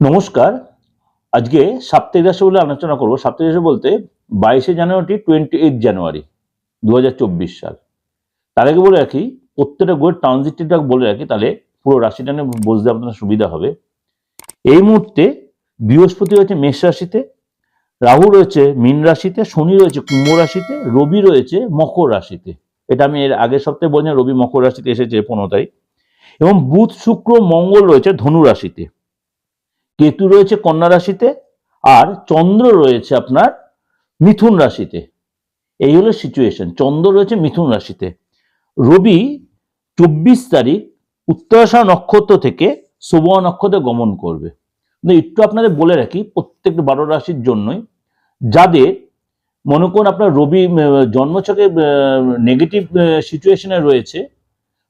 নমস্কার। আজকে সাপ্তাহিক রাশি বলে আলোচনা করব। সাপ্তাহিক রাশি বলতে বাইশে জানুয়ারি টোয়েন্টি এইট জানুয়ারি দু হাজার চব্বিশ সাল। তার আগে বলে রাখি, প্রত্যেকটা গোয়ের ট্রানজিটটা বলে রাখি, তাহলে পুরো রাশিটা নিয়ে বুঝতে আপনার সুবিধা হবে। এই মুহূর্তে বৃহস্পতি রয়েছে মেষ রাশিতে, রাহু রয়েছে মীন রাশিতে, শনি রয়েছে কুম্ভ রাশিতে, রবি রয়েছে মকর রাশিতে। এটা আমি এর আগের সপ্তাহে বলছিলাম রবি মকর রাশিতে এসেছে পনেরো তারিখ। এবং বুধ, শুক্র, মঙ্গল রয়েছে ধনু রাশিতে। কেতু রয়েছে কন্যা রাশিতে আর চন্দ্র রয়েছে আপনার মিথুন রাশিতে। এই হলো সিচুয়েশন চন্দ্র রয়েছে মিথুন রাশিতে। রবি চব্বিশ তারিখ উত্তরাশা নক্ষত্র থেকে শুভ নক্ষত্রে গমন করবে। একটু আপনাদের বলে রাখি প্রত্যেক বারো রাশির জন্যই। যাদের মনে করুন আপনার রবি জন্মছকে নেগেটিভ সিচুয়েশনে রয়েছে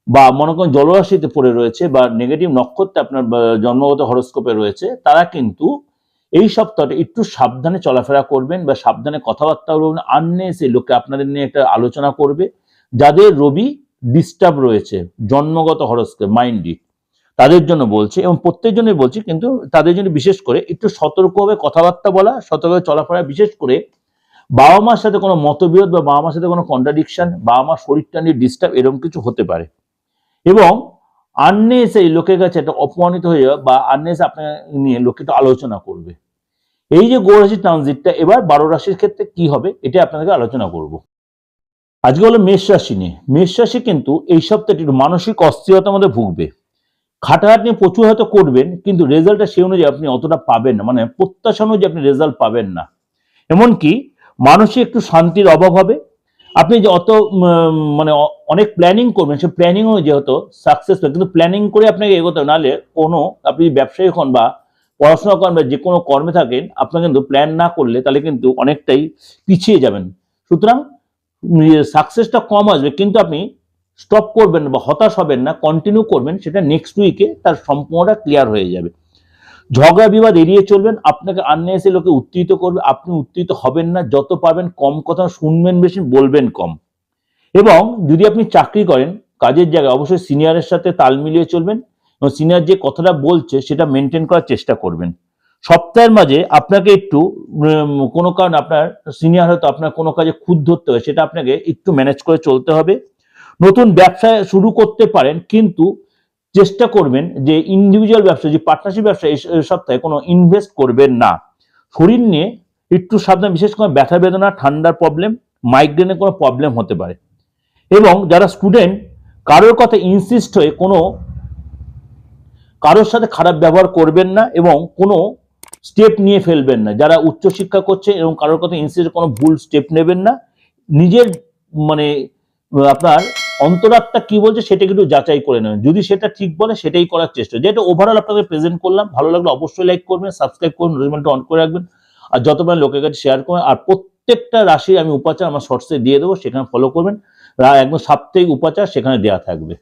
বা মনে করেন জলরাশিতে পড়ে রয়েছে বা নেগেটিভ নক্ষত্রে আপনার জন্মগত হরস্কোপে রয়েছে, তারা কিন্তু এই সপ্তাহটা একটু সাবধানে চলাফেরা করবেন বা সাবধানে কথাবার্তা বলবেন। আননেসে লোকে আপনাদের নিয়ে একটা আলোচনা করবে। যাদের রবি ডিস্টার্ব রয়েছে, জন্মগত হরস্কোপ মাইন্ডি তাদের জন্য বলছি এবং প্রত্যেক জন্যই বলছি কিন্তু তাদের জন্য বিশেষ করে একটু সতর্কভাবে কথাবার্তা বলা, সতর্কভাবে চলাফেরা, বিশেষ করে বাবা মার সাথে কোনো মতবিরোধ বা বাবা মার সাথে কোনো কন্ট্রাডিকশন বাবা মার শরীরটা নিয়ে ডিস্টার্ব এরকম কিছু হতে পারে। এবং আননেস এই লোকের কাছে একটা অপমানিত হয়ে বা আননেস আপনাকে নিয়ে লোকে একটু আলোচনা করবে। এই যে গো রাশির ট্রানজিটটা, এবার বারো রাশির ক্ষেত্রে কি হবে, এটা আপনাদেরকে আলোচনা করব। আজকে হলো মেষ রাশি নিয়ে। মেষ রাশি কিন্তু এই সপ্তাহটি মানসিক অস্থিরতার মধ্যে ভুগবে। খাটাখাট নিয়ে প্রচুর হয়তো করবেন, কিন্তু রেজাল্টটা সেই অনুযায়ী আপনি অতটা পাবেন না। মানে প্রত্যাশা অনুযায়ী আপনি রেজাল্ট পাবেন না। এমনকি মানসিক একটু শান্তির অভাব হবে আপনি যে অত মানে অনেক প্ল্যানিং করবেন, সে প্ল্যানিং অনুযায়ী হয়তো সাকসেস কিন্তু প্ল্যানিং করে আপনাকে এগোতে হবে, নাহলে কোনো, আপনি ব্যবসায়ী হন বা পড়াশোনা করেন বা যে কোনো কর্মে থাকেন, আপনার কিন্তু প্ল্যান না করলে তাহলে কিন্তু অনেকটাই পিছিয়ে যাবেন। সুতরাং সাকসেসটা কম আসবে, কিন্তু আপনি স্টপ করবেন বা হতাশ হবেন না কন্টিনিউ করবেন, সেটা নেক্সট উইকে তার সম্পূর্ণটা ক্লিয়ার হয়ে যাবে। ঝগড়া, বিবাদ এড়িয়ে চলবেন, আপনাকে আননেসে লোকে উত্তেজিত করবে, আপনি উত্তেজিত হবেন না, যত পারবেন কম কথা শুনবেন বেশি, বলবেন কম। এবং যদি আপনি চাকরি করেন, কাজের জায়গায় অবশ্যই সিনিয়রের সাথে তাল মিলিয়ে চলবেন এবং সিনিয়র যে কথাটা বলছে, সেটা মেনটেন করার চেষ্টা করবেন। সপ্তাহের মাঝে আপনাকে একটু কোনো কারণ আপনার সিনিয়র হয়তো আপনার কোনো কাজে খুদ ধরতে হবে, সেটা আপনাকে একটু ম্যানেজ করে চলতে হবে। নতুন ব্যবসা শুরু করতে পারেন, কিন্তু চেষ্টা করবেন যে ইন্ডিভিজুয়াল ব্যবসা, যে পার্টনারশিপ ব্যবসা এই সপ্তাহে কোনো ইনভেস্ট করবেন না। শরীর নিয়ে একটু সাবধান, বিশেষ করে ব্যথা বেদনা, ঠান্ডার প্রবলেম মাইগ্রেনের কোনো প্রবলেম হতে পারে। এবং যারা স্টুডেন্ট কারোর কথা ইনসিস্ট হয়ে কোনো কারোর সাথে খারাপ ব্যবহার করবেন না এবং কোনো স্টেপ নিয়ে ফেলবেন না। যারা উচ্চশিক্ষা করছে এবং কারোর কথা ইনসিস্ট কোনো ভুল স্টেপ নেবেন না, নিজের মানে আপনার অন্তরাত্মা কি বলছে সেটা কিন্তু যাচাই করে নেবেন। যদি সেটা ঠিক বলে, সেটাই করার চেষ্টা। যেটা ওভারঅল আপনাদের প্রেজেন্ট করলাম, ভালো লাগলে অবশ্যই লাইক করবেন সাবস্ক্রাইব করুন নোটিফিকেশনটা অন করে রাখবেন। আর যত পারেন লোকের কাছে শেয়ার করবেন, আর প্রত্যেকটা রাশি আমি উপাচার আমার শর্টসে দিয়ে দেবো, সেখানে ফলো করবেন। একদম সাপ্তাহিক উপাচার সেখানে দেওয়া থাকবে।